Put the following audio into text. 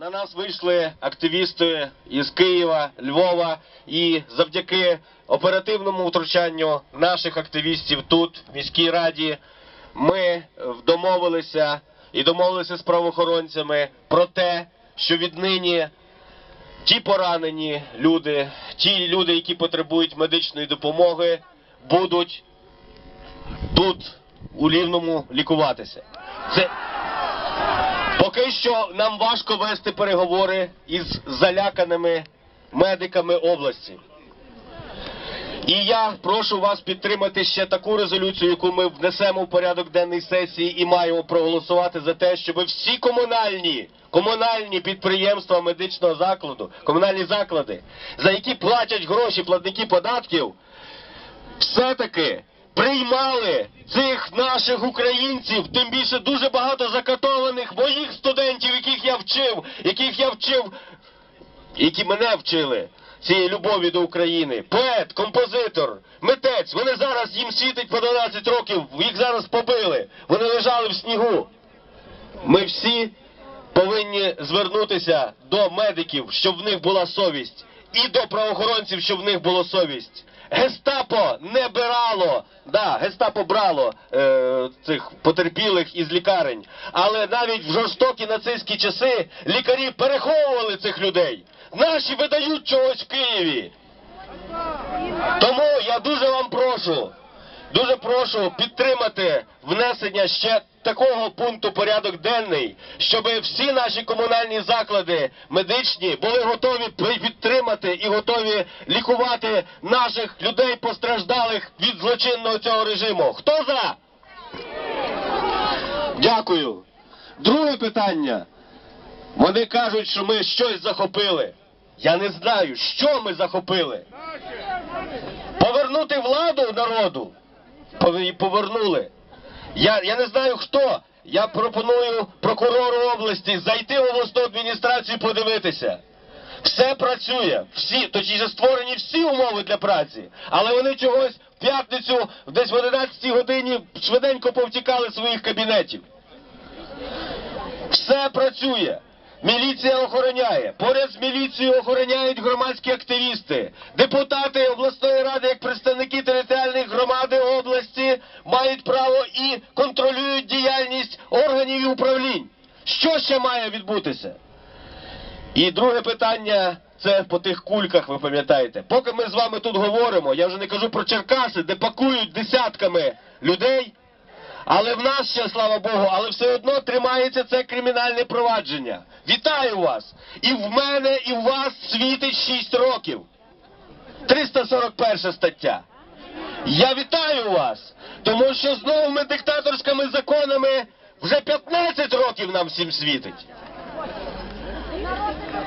На нас вийшли активісти із Києва, Львова, і завдяки оперативному втручанню наших активістів тут, в міській раді, ми домовилися і домовилися з правоохоронцями про те, що віднині ті поранені люди, ті люди, які потребують медичної допомоги, будуть тут, у Рівному, лікуватися. Це Поки що нам важко вести переговори із заляканими медиками області. І я прошу вас підтримати ще таку резолюцію, яку ми внесемо в порядок денний сесії і маємо проголосувати за те, щоб всі комунальні, комунальні підприємства медичного закладу, комунальні заклади, за які платять гроші платники податків, все-таки приймали цих наших українців, тим більше дуже багато закатованих моїх студентів, яких я вчив, яких я вчив, які мене вчили. Цієї любові до України, поет, композитор, митець. Вони зараз їм світить по 12 років, їх зараз побили. Вони лежали в снігу. Ми всі повинні звернутися до медиків, щоб в них була совість, і до правоохоронців, щоб в них була совість. Гестапо не бирало, да, гестапо брало е, цих потерпілих із лікарень, але навіть в жорстокі нацистські часи лікарі переховували цих людей. Наші видають чогось в Києві. Тому я дуже вам прошу, дуже прошу підтримати внесення ще такого пункту порядок денний, щоб всі наші комунальні заклади медичні були готові підтримати і готові лікувати наших людей постраждалих від злочинного цього режиму. Хто за? Дякую. Друге питання. Вони кажуть, що ми щось захопили. Я не знаю, що ми захопили. Повернути владу народу. Повернули. Я, я не знаю хто. Я пропоную прокурору області зайти в обласну адміністрацію подивитися. Все працює, всі, точніше створені всі умови для праці, але вони чогось в п'ятницю, десь в 11 годині швиденько повтікали з своїх кабінетів. Все працює. Міліція охороняє. Поряд з міліцією охороняють громадські активісти. Депутати обласної ради, як представники територіальних громади області, мають право і контролюють діяльність органів і управлінь. Що ще має відбутися? І друге питання це по тих кульках, ви пам'ятаєте. Поки ми з вами тут говоримо, я вже не кажу про Черкаси, де пакують десятками людей. Але в нас ще, слава Богу, але все одно тримається це кримінальне провадження. Вітаю вас! І в мене, і в вас світить 6 років. 341 стаття. Я вітаю вас, тому що з новими диктаторськими законами вже 15 років нам всім світить.